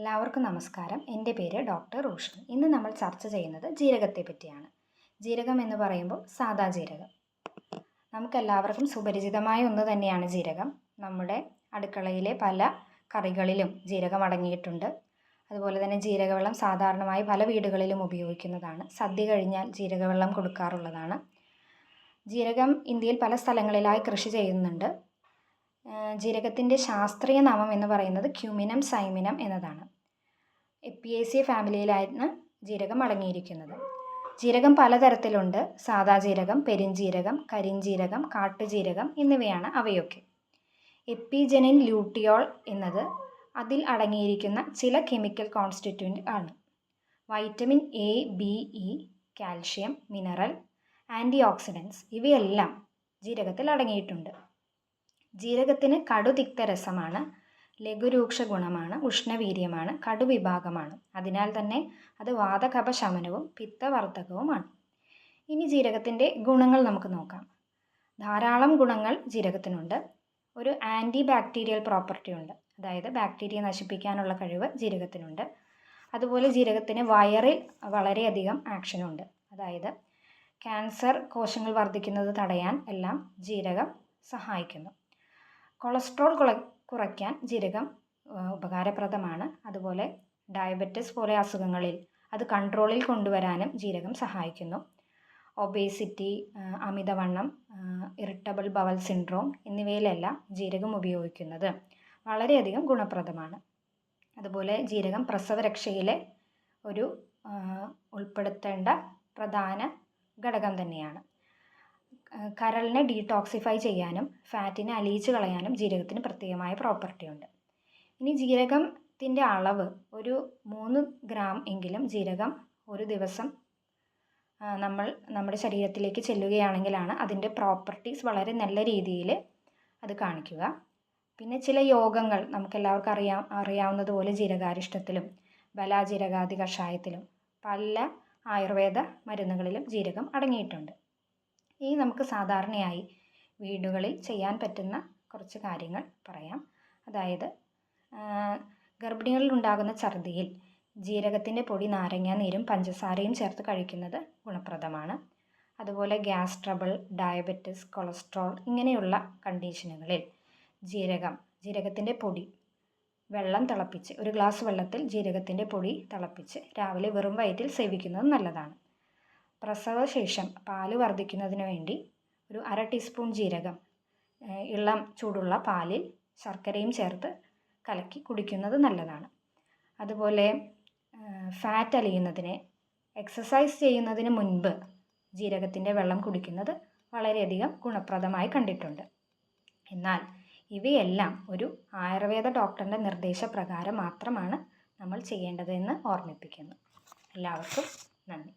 എല്ലാവർക്കും നമസ്കാരം. എന്റെ പേര് ഡോക്ടർ റോഷ്നി ഇന്ന് നമ്മൾ ചർച്ച ചെയ്യുന്നത് ജീരകത്തെ പറ്റിയാണ്. ജീരകം എന്ന് പറയുമ്പോൾ സാദാ ജീരകം. നമുക്കെല്ലാവർക്കും സുപരിചിതമായ ഒന്ന് തന്നെയാണ് ജീരകം. നമ്മുടെ അടുക്കളയിലെ പല കറികളിലും ജീരകം അടങ്ങിയിട്ടുണ്ട്. അതുപോലെ തന്നെ ജീരകവെള്ളം സാധാരണമായി പല വീടുകളിലും ഉപയോഗിക്കുന്നതാണ്. സദ്യ കഴിഞ്ഞാൽ ജീരകവെള്ളം കൊടുക്കാറുള്ളതാണ്. ജീരകം ഇന്ത്യയിൽ പല സ്ഥലങ്ങളിലായി കൃഷി ചെയ്യുന്നുണ്ട്. ജീരകത്തിന്റെ ശാസ്ത്രീയ നാമം എന്ന് പറയുന്നത് ക്യുമിനം സൈമിനം എന്നതാണ്. എപ്പിയേസിയ ഫാമിലിയിലായിരുന്നു ജീരകം അടങ്ങിയിരിക്കുന്നത്. ജീരകം പലതരത്തിലുണ്ട്. സാദാ ജീരകം പെരിഞ്ജീരകം കരിഞ്ജീരകം കാട്ടുജീരകം എന്നിവയാണ് അവയൊക്കെ. എപ്പിജനിൻ ലൂട്ടിയോൾ എന്നത് അതിൽ അടങ്ങിയിരിക്കുന്ന ചില കെമിക്കൽ കോൺസ്റ്റിറ്റ്യൂന്റ് ആണ്. Vitamin A B E calcium mineral antioxidants ഇവയെല്ലാം ജീരകത്തിൽ അടങ്ങിയിട്ടുണ്ട്. ജീരകത്തിന് കടുതിക്ത രസമാണ്. ലഘുരൂക്ഷ ഗുണമാണ്. ഉഷ്ണവീര്യമാണ്. കടുവിഭാഗമാണ്. അതിനാൽ തന്നെ അത് വാതകപ ശമനവും പിത്തവർദ്ധകവുമാണ്. ഇനി ജീരകത്തിന്റെ ഗുണങ്ങൾ നമുക്ക് നോക്കാം. ധാരാളം ഗുണങ്ങൾ ജീരകത്തിനുണ്ട്. ഒരു ആന്റി ബാക്ടീരിയൽ പ്രോപ്പർട്ടി ഉണ്ട്. അതായത് ബാക്ടീരിയ നശിപ്പിക്കാനുള്ള കഴിവ് ജീരകത്തിനുണ്ട്. അതുപോലെ ജീരകത്തിന് വയറിൽ വളരെയധികം ആക്ഷനുണ്ട്. അതായത് ക്യാൻസർ കോശങ്ങൾ വർദ്ധിക്കുന്നത് തടയാൻ എല്ലാം ജീരകം സഹായിക്കുന്നു. കൊളസ്ട്രോൾ കുള കുറയ്ക്കാൻ ജീരകം ഉപകാരപ്രദമാണ്. അതുപോലെ ഡയബറ്റിസ് പോലെ അസുഖങ്ങളിൽ അത് കൺട്രോളിൽ കൊണ്ടുവരാനും ജീരകം സഹായിക്കുന്നു. ഒബേസിറ്റി അമിതവണ്ണം ഇറിറ്റബിൾ ബവൽ സിൻഡ്രോം എന്നിവയിലെല്ലാം ജീരകം ഉപയോഗിക്കുന്നത് വളരെയധികം ഗുണപ്രദമാണ്. അതുപോലെ ജീരകം പ്രസവരക്ഷയിലെ ഒരു ഉൾപ്പെടുത്തേണ്ട പ്രധാന ഘടകം തന്നെയാണ്. കരളിനെ ഡീടോക്സിഫൈ ചെയ്യാനും ഫാറ്റിനെ അലിയിച്ച് കളയാനും ജീരകത്തിന് പ്രത്യേകമായ പ്രോപ്പർട്ടി ഉണ്ട്. ഇനി ജീരകത്തിന്റെ അളവ് ഒരു മൂന്ന് ഗ്രാം എങ്കിലും ജീരകം ഒരു ദിവസം നമ്മൾ നമ്മുടെ ശരീരത്തിലേക്ക് ചെല്ലുകയാണെങ്കിലാണ് അതിന്റെ പ്രോപ്പർട്ടീസ് വളരെ നല്ല രീതിയിൽ അത് കാണിക്കുക. പിന്നെ ചില യോഗങ്ങൾ നമുക്കെല്ലാവർക്കും അറിയാം അറിയാവുന്നതുപോലെ ജീരകാരിഷ്ടത്തിലും ബലാജീരകാദി കഷായത്തിലും പല ആയുർവേദ മരുന്നുകളിലും ജീരകം അടങ്ങിയിട്ടുണ്ട്. ഇനി നമുക്ക് സാധാരണയായി വീടുകളിൽ ചെയ്യാൻ പറ്റുന്ന കുറച്ച് കാര്യങ്ങൾ പറയാം. അതായത് ഗർഭിണികളിൽ ഉണ്ടാകുന്ന ഛർദിയിൽ ജീരകത്തിന്റെ പൊടി നാരങ്ങ നീരും പഞ്ചസാരയും ചേർത്ത് കഴിക്കുന്നത് ഗുണപ്രദമാണ്. അതുപോലെ ഗ്യാസ് ട്രബിൾ ഡയബറ്റിസ് കൊളസ്ട്രോൾ ഇങ്ങനെയുള്ള കണ്ടീഷനുകളിൽ ജീരകം ജീരകത്തിന്റെ പൊടി വെള്ളം തിളപ്പിച്ച് ഒരു ഗ്ലാസ് വെള്ളത്തിൽ ജീരകത്തിന്റെ പൊടി തിളപ്പിച്ച് രാവിലെ വെറും വയറ്റിൽ സേവിക്കുന്നത് നല്ലതാണ്. പ്രസവശേഷം പാൽ വർദ്ധിക്കുന്നതിന് വേണ്ടി ഒരു അര ടീസ്പൂൺ ജീരകം ഇളം ചൂടുള്ള പാലിൽ ശർക്കരയും ചേർത്ത് കലക്കി കുടിക്കുന്നത് നല്ലതാണ്. അതുപോലെ ഫാറ്റ് അലിയുന്നതിന് എക്സസൈസ് ചെയ്യുന്നതിന് മുൻപ് ജീരകത്തിന്റെ വെള്ളം കുടിക്കുന്നത് വളരെയധികം ഗുണപ്രദമായി കണ്ടിട്ടുണ്ട്. എന്നാൽ ഇവയെല്ലാം ഒരു ആയുർവേദ ഡോക്ടറിന്റെ നിർദ്ദേശപ്രകാരം മാത്രമാണ് നമ്മൾ ചെയ്യേണ്ടതെന്ന് ഓർമ്മിപ്പിക്കുന്നു. എല്ലാവർക്കും നന്ദി.